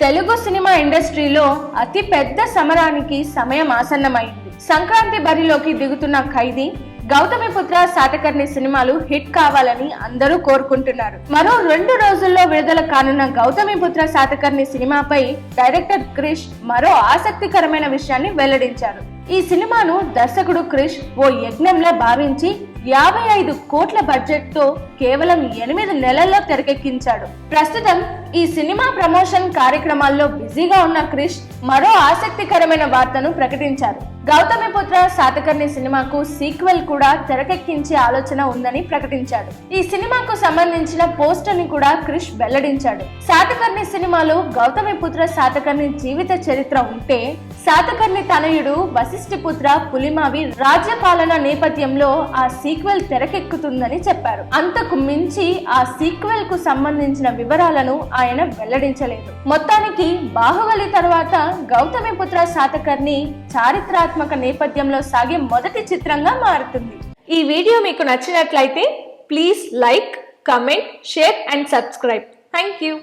Telugu cinema ఇండస్ట్రీలో అతి పెద్ద సమరానికి సమయం ఆసన్నమైంది. సంక్రాంతి బరిలోకి దిగుతున్న ఖైదీ గౌతమిపుత్ర శాతకర్ణి సినిమాలు హిట్ కావాలని అందరూ కోరుకుంటున్నారు. మరో రెండు రోజుల్లో విడుదల కానున్న గౌతమిపుత్ర శాతకర్ణి సినిమాపై డైరెక్టర్ క్రిష్ మరో ఆసక్తికరమైన విషయాన్ని వెల్లడించారు. ఈ సినిమాను దర్శకుడు క్రిష్ ఓ యజ్ఞంలా భావించి యాభై ఐదు కోట్ల బడ్జెట్తో కేవలం ఎనిమిది నెలల్లో తెరకెక్కించాడు. ప్రస్తుతం ఈ సినిమా ప్రమోషన్ కార్యక్రమాల్లో బిజీగా ఉన్న క్రిష్ మరో ఆసక్తికరమైన వార్తను ప్రకటించారు. గౌతమిపుత్ర శాతకర్ణి సినిమాకు సీక్వెల్ కూడా తెరకెక్కించే ఆలోచన ఉందని ప్రకటించాడు. ఈ సినిమాకు సంబంధించిన పోస్టర్ని కూడా క్రిష్ వెల్లడించాడు. శాతకర్ణి సినిమాలో గౌతమిపుత్ర శాతకర్ణి జీవిత చరిత్ర ఉంటే శాతకర్ణి తనయుడు వశిష్ఠిపుత్ర పులిమావి రాజ్యపాలన నేపథ్యంలో ఆ సీక్వెల్ తెరకెక్కుతుందని చెప్పారు. అంతకు మించి ఆ సీక్వెల్కు సంబంధించిన వివరాలను ఆయన వెల్లడించలేదు. మొత్తానికి బాహుబలి తర్వాత గౌతమిపుత్ర శాతకర్ణి చారిత్రాత్మక నేపథ్యంలో సాగే మొదటి చిత్రంగా మారుతుంది. ఈ వీడియో మీకు నచ్చినట్లయితే please like comment share and subscribe. Thank you.